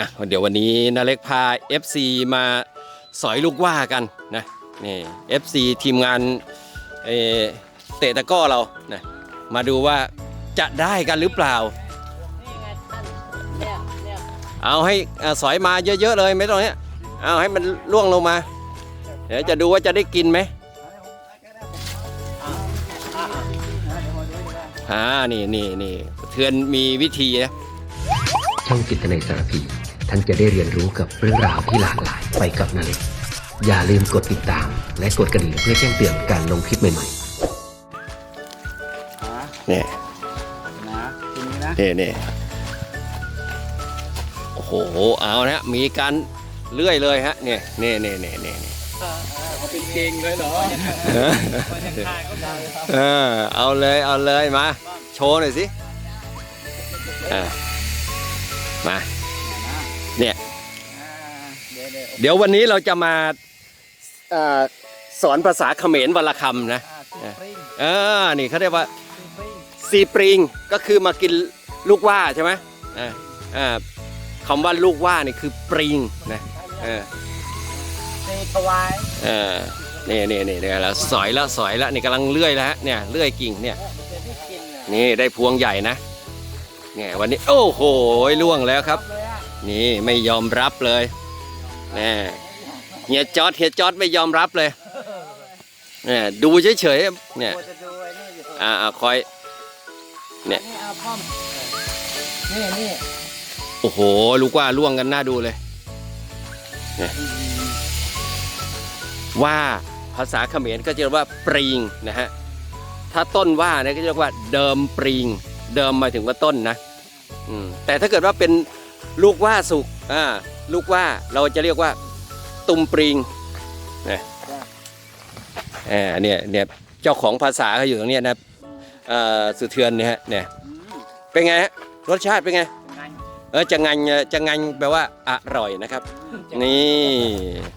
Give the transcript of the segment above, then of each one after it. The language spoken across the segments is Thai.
อะเดี๋ยววันนี้นาเล็กพา FC มาสอยลูกว่ากันนะนี่ FC ทีมงานเอ่อเตะตะกร้อเรานะมาดูว่าจะได้กันหรือเปล่านี่ไงท่านเนี่ยเนี่ยเอาให้อ่าสอยมาเยอะๆเลยไม่ต้องเนี้ยเอาให้มันล่วงลงมา เดี๋ยวจะดูว่าจะได้กินไหมอ่านี่นี่นี่เทือนมีวิธีนะ ช่องจิตในสารพี ท่านจะได้เรียนรู้กับเรื่องราวที่หลากหลายไปกับนาเล็กอย่าลืมกดติดตาม และกดกระดิ่งเพื่อแจ้งเตือนการลงคลิปใหม่ๆเนี่ยนะทีนี้นะนี่นี่โอ้โหเอานะมีการเลื่อยเลยฮะเนี่ยนี่นี่นี่นี่นี่เขาเป็นเก่งเลยเหรอเออเอาเลยเอาเลยมา โชว์หน่อยสิอะมาเนี่ย เดี๋ยวเดี๋ยวเดี๋ยววันนี้เราจะมาเอ่อสอนภาษาเขมรวันละคำนะอ่าตีปริงเออนี่เขาเรียกว่าตีปริงซีปริงก็คือมากินลูกว่าใช่ไหมอ่าอ่าคำว่าลูกว่านี่คือปริงนะเออตีถวายเออนี่นี่นี่เนี่ยแล้วสอยแล้วสอยแล้วนี่กำลังเลื่อยแล้วฮะเนี่ยเลื่อยกิ่งเนี่ยจะได้กินอะนี่ได้พวงใหญ่นะเนี่ยวันนี้โอ้โหล่วงแล้วครับเลยอะนี่ไม่ยอมรับเลย แน่เฮียจอดเฮียจอดไม่ยอมรับเลยเนี่ยดูเฉยๆเนี่ยกลัวจะดูไอ้นี่อยู่อ่าอ่าคอยเนี่ยนี่เอาป้อมนี่นี่โอ้โหลูกว่าล่วงกันหน้าดูเลยเนี่ยว่าภาษาเขมรก็จะเรียกว่าปริงนะฮะถ้าต้นว่าเนี่ยก็จะเรียกว่าเดิมปริง เดิมหมายถึงว่าต้นนะอืมแต่ถ้าเกิดว่าเป็นลูกว่าสุกอ่า ลูกว่าเราจะเรียกว่า ตุมปริงนะเออเนี่ยเนี่ยเจ้าของภาษาเขาอยู่ตรงเนี้ยนะเอ่อสุเทือนเนี่ยฮะเนี่ยอืมเป็นไงฮะรสชาติเป็นไงเป็นไงเออจะงันเอ่อจะงันแปลว่าอร่อยนะครับ นี่เ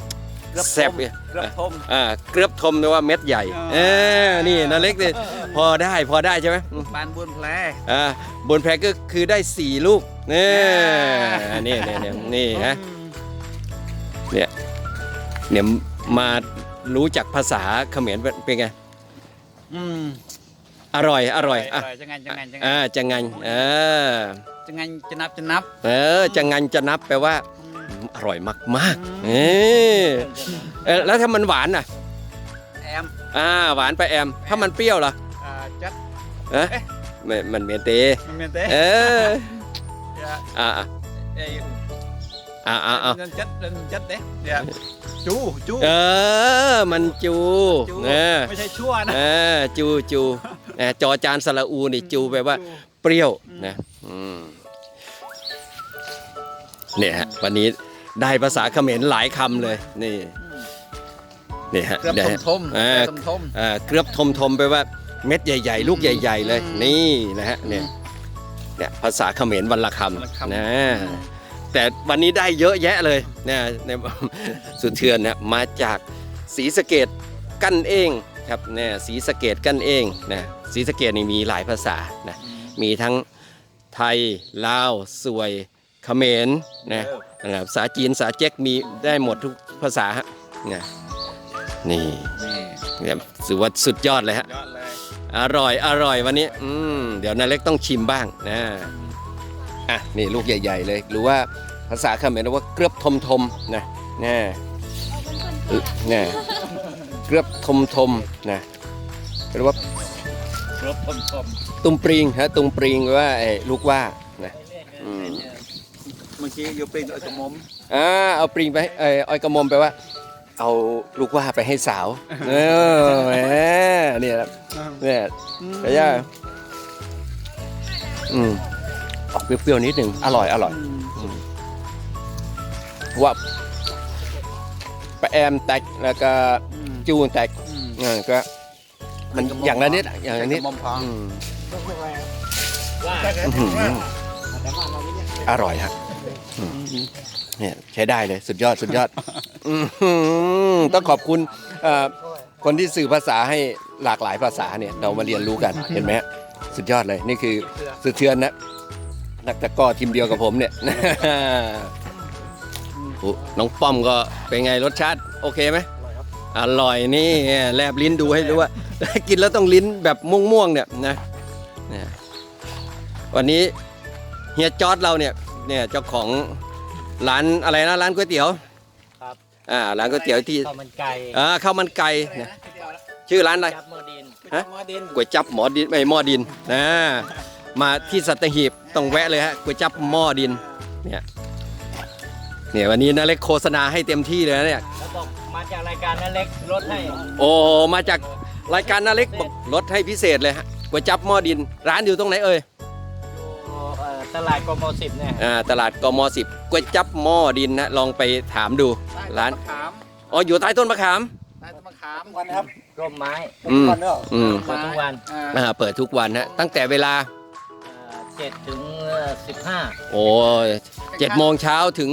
กือบแซ่บทมเนี่ยเกือบทมอ่าเกลือบทมแปลว่าเม็ดใหญ่อ่าเออนี่นาเล็กเนี่ยพอได้พอได้ใช่ไหมอืมบานบุญแผลอ่าบนแพรก็คือได้สี่ลูกนี่อ่านี่นี่นี่นี่ฮะอืมเนี่ยเนี่ยมารู้จักภาษาเขมรเป็นเป็นไงอืมอร่อยอร่อยอะจะงันจะงันจะงันอ่าจะงันเออจะงันจะนับจะนับ เออจะงันจะนับแปลว่า อืมอร่อยมากๆอืเออเออแล้วถ้ามันหวานอะแอมอ่าหวานไปแอม ถ้ามันเปรี้ยวล่ะอ่าจัดเอ๊ะเอ๊ะไม่มันเมนเตมันเป็นเต้เออเดี๋ยวอ่าอ่าเอ้ยอ่าอ่าอ่าเดินจัดเดินจัดเด้เดี๋ยวจูจูเออ มันจูจูเออไม่ใช่ชั่วนะเออจูจูเออจอจานสระอูนี่จูแปลว่า เปรี้ยวนะอืมเนี่ยฮะวันนี้ ได้ภาษาเขมรหลายคำเลยนี่นี่ฮะเกือบดี๋ยวทมฮะทมเออทมทมอ่าเกลือบทมทมๆไปว่าเม็ดใหญ่ ๆ ลูกใหญ่ ๆ เลยอืมนี่นะฮะเนี่ยเนี่ยภาษาเขมรวันละควันละำคำนะแต่วันนี้ได้เยอะแยะเลยเนี่ยในสุดเทือนเนี่ยมาจากศรีสะเกดกั้นเองครับเนี่ยศรีสะเกดกั้นเองนะศรีสะเกดนี่มีหลายภาษานะมีทั้งไทยลาวสวย เขมรนะนะครับภาษาจีนภาษาเจ๊กมีได้หมดทุกภาษาฮะเนี่ยนี่นี่เนี่ยถือว่าสุดยอดเลยฮะ ยอดเลยอร่อย อร่อยวันนี้ อืม เดี๋ยวนาเล็กต้องชิมบ้างนะ อะ นี่ลูกใหญ่ ๆ เลย หรือว่าภาษาเขมรเรียกว่าเกลือบทมทมๆนะแน่แน่เกลือบทมทมๆนะเรียกว่า ครบทมทม ตุ้มปริงฮะตุ้มปริงแปลว่าไอ้ลูกว่านะอืม เมื่อกี้อยู่ปริงกับกระมมอ่าเอาปริงไปเอ้ยอ้อยกระมมแปลว่า เอาลูกว่าไปให้สาวเออแหมเนี่ยครับเนี่ยไปย่าอืมออกเปรี้ยวๆนิดหนึ่งอร่อยอร่อยว่าปะแอมแตกแล้วก็จูนแตกเออก็มันอย่างละนิดอะอย่างละนิดกระมมพองอืมอื้อหืออร่อยครับอืม เนี่ยใช้ได้เลยสุดยอดสุดยอดอื้อหือต้องขอบคุณเอ่อคนที่สื่อภาษาให้หลากหลายภาษาเนี่ยเรามาเรียนรู้กันเห็นไหมฮะสุดยอดเลยนี่คือสุดเทือนนะนักตะกร้อทีมเดียวกับผมเนี่ยน้องป้อมก็เป็นไงรสชาติโอเคไหมอร่อยนี่แลบลิ้นดูให้รู้ว่า กินแล้วต้องลิ้นแบบม่วงๆเนี่ยนะเนี่ยวันนี้เฮียจอร์ดเราเนี่ยเนี่ยเจ้าของ ร้านอะไรนะร้านก๋วยเตี๋ยวครับ อ่าร้านก๋วยเตี๋ยวที่ข้าวมันไก่อ่าข้าวมันไก่เนี่ยชื่อร้านอะไร จับโมดินฮะ หมอดินก๋วยจับหมอดินไม่หม้อดินนะมาที่สัตหีบต้องแวะเลยฮะก๋วยจับหม้อดินเนี่ยเนี่ยวันนี้นาเล็กโฆษณาให้เต็มที่เลยนะเนี่ยแล้วบอกมาจากรายการนั้นเล็กลดให้โอ้มาจากรายการนาเล็กบอกลดให้พิเศษเลยฮะก๋วยจับหม้อดิน ร้านอยู่ตรงไหนเอ่ยอยู่เอ่อ ตลาดกมสิบเนี่ยอ่าตลาดกมสิบก๋วยจับหม้อดินนะลองไปถามดูร้านขามอ๋ออยู่ใต้ต้นมะขามใต้ต้นมะขามวันครับร่มไม้อืมอืมเปิดทุกวันอ่าเปิดทุกวันฮะตั้งแต่เวลา เจ็ดถึงสิบห้าโอ้ยเจ็ดโมงเช้าถึง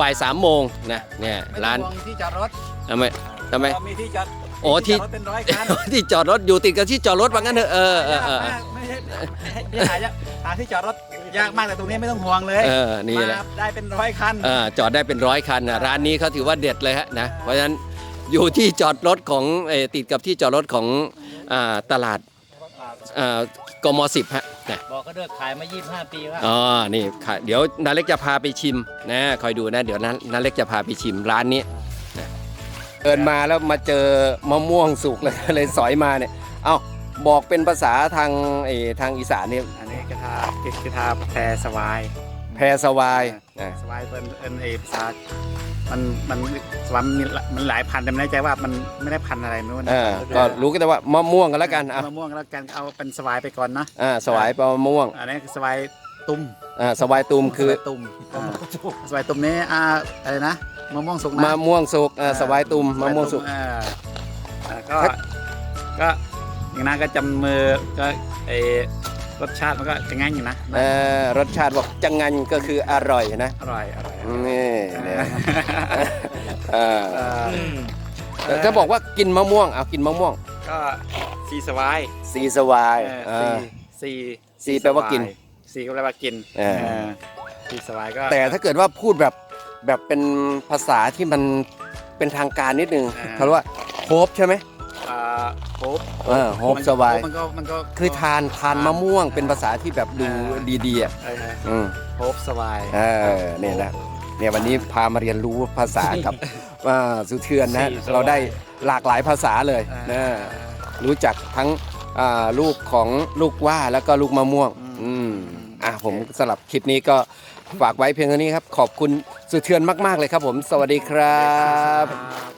บ่ายสามโมงนะเนี่ยร้านที่จอดรถทำไมทำไมมีที่จอดโอ้ที่จดรถเป็นร้อยคันที่จอดรถอยู่ติดกับที่จอดรถว่างั้นเถอะเออเออเออไม่ ใช่ที่หายากหาที่จอดรถยากมากแต่ตรงนี้ไม่ต้องห่วงเลยเออนี่แหละ มาได้เป็นร้อยคัน เออจอดได้เป็นร้อยคันนะร้านนี้เขาถือว่าเด็ดเลยฮะนะเพราะฉะนั้นอยู่ที่จอดรถของเออติดกับที่จอดรถของอ่าตลาดอ่ากมสิบฮะนะบอกก็เลิกขายมา 25 ปีแล้วอ๋อนี่ค่ะเดี๋ยวนาเล็กจะพาไปชิมนะคอยดูนะเดี๋ยวนานาเล็กจะพาไปชิมร้านนี้นะเดินมาแล้วมาเจอมะม่วงสุกเลยเลยสอยมาเนี่ย เอ้า บอกเป็นภาษาทางเออทางอีสานเนี่ยอันนี้กระทาเกกระทาแพรสวายแพรสวายนะสวายเป็นเอ็นเอภาษามันมันสวายมันมีมันหลายพันธุ์แต่ไม่แน่ใจว่ามันไม่ได้พันธุ์อะไรไม่รู้นะเออก็รู้กันแต่ว่ามะม่วงกันแล้วกันอะมะม่วงแล้วกันเอาเป็นสวายไปก่อนนะอ่าสวายปลามะม่วงอันนี้คือสวายตุ้มอ่าสวายตูมคือสวายตุ้มอ่าสวายตุ้มนี้อ่าอะไรนะมะม่วงสุกนะมะม่วงสุกอ่าสวายตูมมะม่วงสุกอ่าอ่าก็ก็ อย่างนั้นก็จำมือก็เออรสชาติมันก็จะง่ายอยู่นะเออรสชาติบอกจังงันก็คืออร่อยนะอร่อยอร่อยนี่เนี่ยเออเอ่อแต่ถ้าบอกว่ากินมะม่วงเอากินมะม่วง ก็ซีสวายสีสวายเอเอออซีซีแปลว่ากินซีก็แปลว่ากินเออเออซีสวายก็ แต่ถ้าเกิดว่าพูดแบบแบบเป็นภาษาที่มันเป็นทางการนิดนึงเขาเรียกว่าโฮปใช่ไหมอ่า โฮปเออโฮปสวาย มันก็มันก็คือทานทานมะม่วงเป็นภาษาที่แบบดูดีๆอะเอออืมโฮปสวายเออเนี่ยนะเนี่ยวันนี้พามาเรียนรู้ภาษากับอ่าสุเทือนนะเราได้หลากหลายภาษาเลยนะรู้จักทั้งอ่าลูกของลูกว่าแล้วก็ลูกมะม่วง อืมอะผมสำหรับคลิปนี้ก็ฝากไว้เพียงเท่านี้ครับ ขอบคุณสุเทือนมาก ๆ เลยครับผม สวัสดีครับครับ